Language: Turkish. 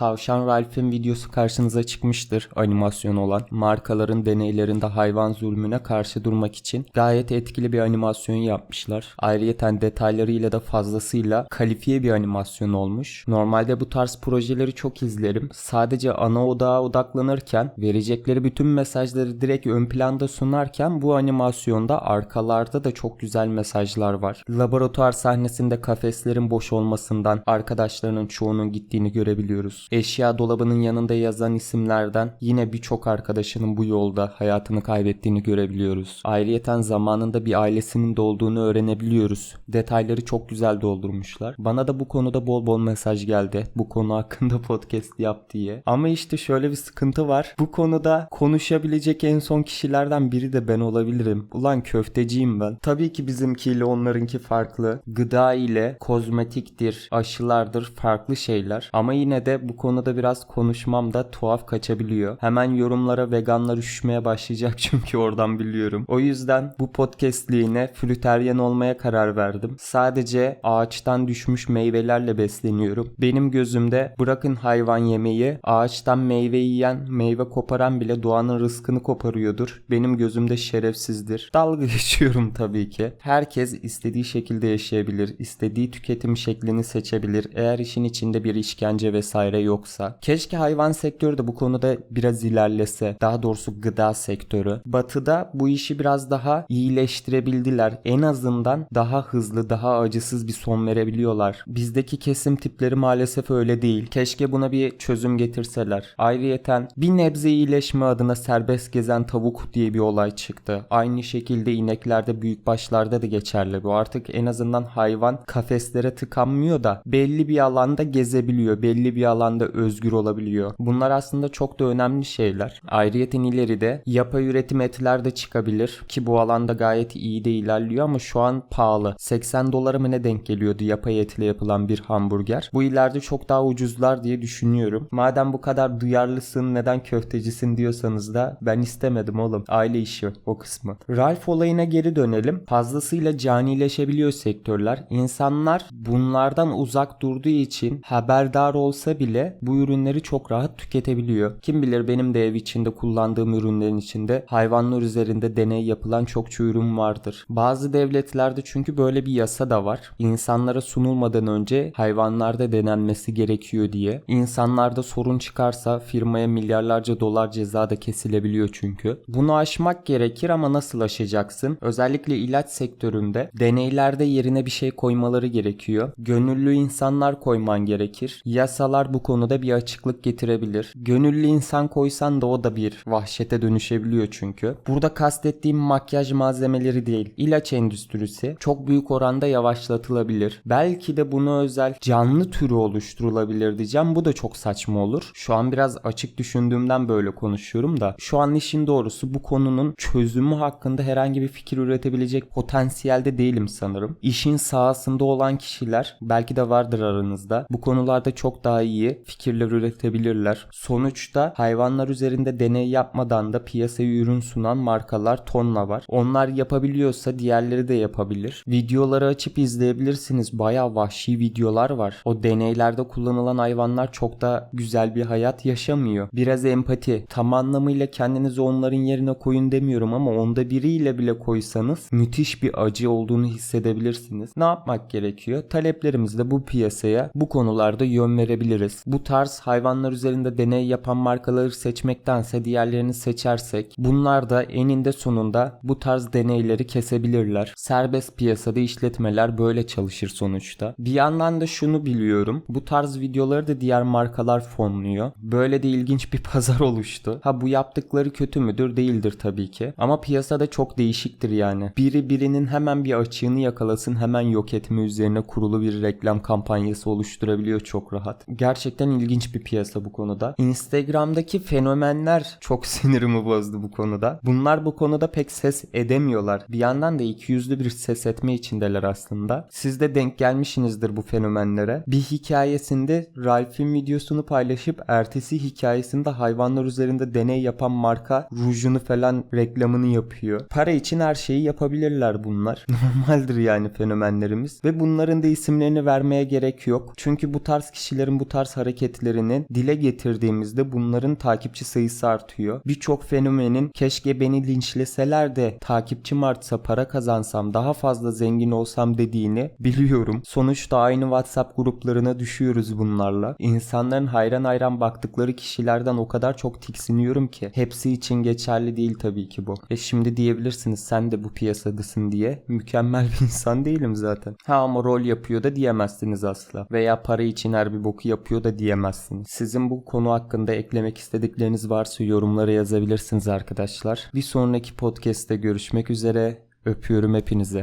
Tavşan Ralph'in videosu karşınıza çıkmıştır animasyon olan. Markaların deneylerinde hayvan zulmüne karşı durmak için gayet etkili bir animasyon yapmışlar. Ayrıyeten detaylarıyla da fazlasıyla kalifiye bir animasyon olmuş. Normalde bu tarz projeleri çok izlerim. Sadece ana odağa odaklanırken verecekleri bütün mesajları direkt ön planda sunarken bu animasyonda arkalarda da çok güzel mesajlar var. Laboratuvar sahnesinde kafeslerin boş olmasından arkadaşlarının çoğunun gittiğini görebiliyoruz. Eşya dolabının yanında yazan isimlerden yine birçok arkadaşının bu yolda hayatını kaybettiğini görebiliyoruz. Ayrıyeten zamanında bir ailesinin de olduğunu öğrenebiliyoruz. Detayları çok güzel doldurmuşlar. Bana da bu konuda bol bol mesaj geldi. Bu konu hakkında podcast yap diye. Ama işte şöyle bir sıkıntı var. Bu konuda konuşabilecek en son kişilerden biri de ben olabilirim. Ulan köfteciyim ben. Tabii ki bizimkiyle onlarınki farklı. Gıda ile kozmetiktir, aşılardır farklı şeyler. Ama yine de bu konuda biraz konuşmam da tuhaf kaçabiliyor. Hemen yorumlara veganlar üşüşmeye başlayacak çünkü oradan biliyorum. O yüzden bu podcastliğine flüteryen olmaya karar verdim. Sadece ağaçtan düşmüş meyvelerle besleniyorum. Benim gözümde bırakın hayvan yemeği, ağaçtan meyve yiyen, meyve koparan bile doğanın rızkını koparıyordur. Benim gözümde şerefsizdir. Dalga geçiyorum tabii ki. Herkes istediği şekilde yaşayabilir, istediği tüketim şeklini seçebilir. Eğer işin içinde bir işkence vesaire yoksa. Keşke hayvan sektörü de bu konuda biraz ilerlese. Daha doğrusu gıda sektörü. Batı'da bu işi biraz daha iyileştirebildiler. En azından daha hızlı, daha acısız bir son verebiliyorlar. Bizdeki kesim tipleri maalesef öyle değil. Keşke buna bir çözüm getirseler. Ayrıyeten bir nebze iyileşme adına serbest gezen tavuk diye bir olay çıktı. Aynı şekilde ineklerde büyük başlarda da geçerli bu. Artık en azından hayvan kafeslere tıkanmıyor da belli bir alanda gezebiliyor. Belli bir alanda özgür olabiliyor. Bunlar aslında çok da önemli şeyler. Ayrıyeten ileride yapay üretim etler de çıkabilir ki bu alanda gayet iyi de ilerliyor ama şu an pahalı. 80 dolara mı ne denk geliyordu yapay etle yapılan bir hamburger. Bu ileride çok daha ucuzlar diye düşünüyorum. Madem bu kadar duyarlısın neden köftecisin diyorsanız da ben istemedim oğlum. Aile işi o kısmı. Ralph olayına geri dönelim. Fazlasıyla canileşebiliyor sektörler. İnsanlar bunlardan uzak durduğu için haberdar olsa bile bu ürünleri çok rahat tüketebiliyor. Kim bilir benim de ev içinde kullandığım ürünlerin içinde hayvanlar üzerinde deney yapılan çokça ürün vardır. Bazı devletlerde çünkü böyle bir yasa da var. İnsanlara sunulmadan önce hayvanlarda denenmesi gerekiyor diye. İnsanlarda sorun çıkarsa firmaya milyarlarca dolar ceza da kesilebiliyor çünkü. Bunu aşmak gerekir ama nasıl aşacaksın? Özellikle ilaç sektöründe deneylerde yerine bir şey koymaları gerekiyor. Gönüllü insanlar koyman gerekir. Yasalar bu konuda bir açıklık getirebilir. Gönüllü insan koysan da o da bir vahşete dönüşebiliyor çünkü. Burada kastettiğim makyaj malzemeleri değil. İlaç endüstrisi çok büyük oranda yavaşlatılabilir. Belki de buna özel canlı türü oluşturulabilir diyeceğim. Bu da çok saçma olur. Şu an biraz açık düşündüğümden böyle konuşuyorum da. Şu an işin doğrusu bu konunun çözümü hakkında herhangi bir fikir üretebilecek potansiyelde değilim sanırım. İşin sahasında olan kişiler belki de vardır aranızda. Bu konularda çok daha iyi fikirler üretebilirler. Sonuçta hayvanlar üzerinde deney yapmadan da piyasaya ürün sunan markalar tonla var. Onlar yapabiliyorsa diğerleri de yapabilir. Videoları açıp izleyebilirsiniz. Baya vahşi videolar var. O deneylerde kullanılan hayvanlar çok da güzel bir hayat yaşamıyor. Biraz empati. Tam anlamıyla kendinizi onların yerine koyun demiyorum ama onda biriyle bile koysanız müthiş bir acı olduğunu hissedebilirsiniz. Ne yapmak gerekiyor? Taleplerimizle bu piyasaya bu konularda yön verebiliriz. Bu tarz hayvanlar üzerinde deney yapan markaları seçmektense diğerlerini seçersek bunlar da eninde sonunda bu tarz deneyleri kesebilirler. Serbest piyasada işletmeler böyle çalışır sonuçta. Bir yandan da şunu biliyorum. Bu tarz videoları da diğer markalar fonluyor. Böyle de ilginç bir pazar oluştu. Ha bu yaptıkları kötü müdür? Değildir tabii ki. Ama piyasada çok değişiktir yani. Biri birinin hemen bir açığını yakalasın hemen yok etme üzerine kurulu bir reklam kampanyası oluşturabiliyor çok rahat. Gerçekten ilginç bir piyasa bu konuda. Instagram'daki fenomenler çok sinirimi bozdu bu konuda. Bunlar bu konuda pek ses edemiyorlar. Bir yandan da iki yüzlü bir ses etme içindeler aslında. Siz de denk gelmişsinizdir bu fenomenlere. Bir hikayesinde Ralph'in videosunu paylaşıp ertesi hikayesinde hayvanlar üzerinde deney yapan marka rujunu falan reklamını yapıyor. Para için her şeyi yapabilirler bunlar. Normaldir yani fenomenlerimiz ve bunların da isimlerini vermeye gerek yok. Çünkü bu tarz kişilerin bu tarz hareketlerini dile getirdiğimizde bunların takipçi sayısı artıyor. Birçok fenomenin keşke beni linçleseler de takipçim artsa para kazansam daha fazla zengin olsam dediğini biliyorum. Sonuçta aynı WhatsApp gruplarına düşüyoruz bunlarla. İnsanların hayran hayran baktıkları kişilerden o kadar çok tiksiniyorum ki. Hepsi için geçerli değil tabii ki bu. E şimdi diyebilirsiniz sen de bu piyasadasın diye. Mükemmel bir insan değilim zaten. Ha ama rol yapıyor da diyemezsiniz asla. Veya para için her bir boku yapıyor da diyemezsiniz. Sizin bu konu hakkında eklemek istedikleriniz varsa yorumlara yazabilirsiniz arkadaşlar. Bir sonraki podcast'te görüşmek üzere. Öpüyorum hepinize.